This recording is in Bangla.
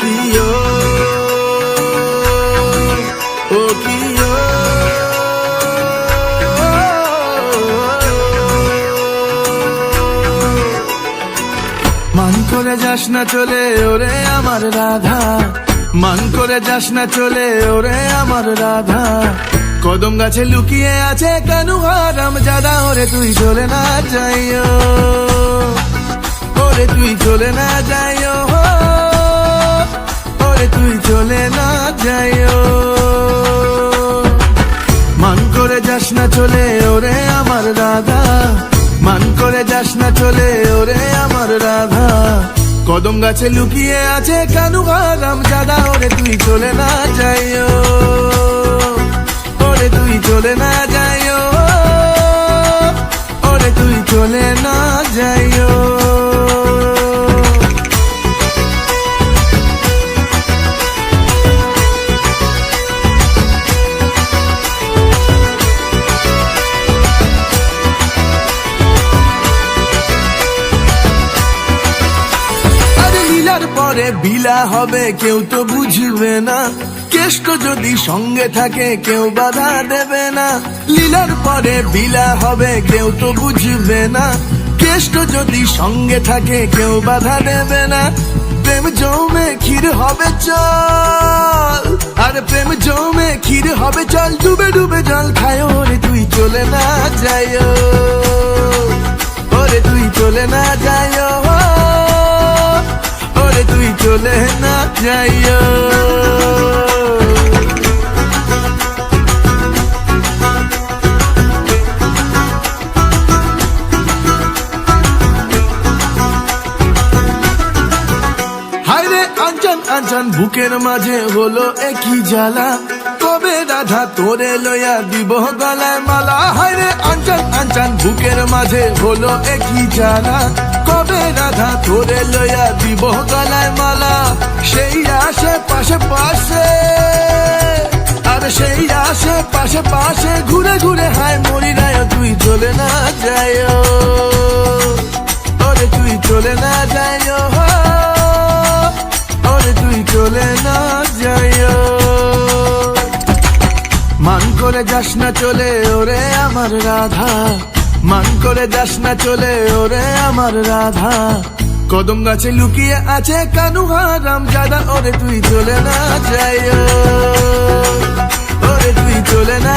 প্রিয়। ও প্রিয়। মান করে যাস না চলে ওরে আমার রাধা। মান করে যাস না চলে ওরে আমার রাধা। কদম গাছে লুকিয়ে আছে কানু হারাম জাদা। ওরে তুই চলে না যাইও। ওরে তুই চলে না যাইও। যাস না চলে, ওরে আমার রাধা। মান করে যাস না চলে, ওরে আমার রাধা। কদম গাছে লুকিয়ে আছে কানু হারাম জাদা, ওরে তুই চলে না যাইও। পরে বিলা হবে, কেউ তো বুঝবে না। কেষ্ট যদি সঙ্গে থাকে, কেউ বাধা দেবে না। লীলার পরে বিলা হবে, কেউ তো বুঝবে না। কেষ্ট যদি সঙ্গে থাকে, কেউ বাধা দেবে না। প্রেম জমে ক্ষীর হবে চল, আর প্রেম জমে ক্ষীর হবে চল। ডুবে ডুবে জল খায়, ওরে তুই চলে না যায় ওরে তুই চলে না যায় চলে না যাইও। আঞ্চন আঞ্চন, বুকের মাঝে হলো একই জ্বালা। কবে রাধা তোরে লইয়া দিব গলায় মালা। হায়রে আঞ্চন আঞ্চন, বুকের মাঝে হলো একই জ্বালা। কবে রাধা তোরে মালা সেই আশে পাশে পাশে আর সেই আশে পাশে পাশে ঘুরে ঘুরে হায় মরি রায়, তুই চলে না যায় ওরে তুই চলে না যায় ওরে তুই চলে না যাইও মান করে যাস না চলে ওরে আমার রাধা, মান করে যাস না চলে ওরে আমার রাধা। কদম গাছে লুকিয়ে আছে কানু হারাম জাদা ওরে তুই চলে না যাই ওরে তুই চলে না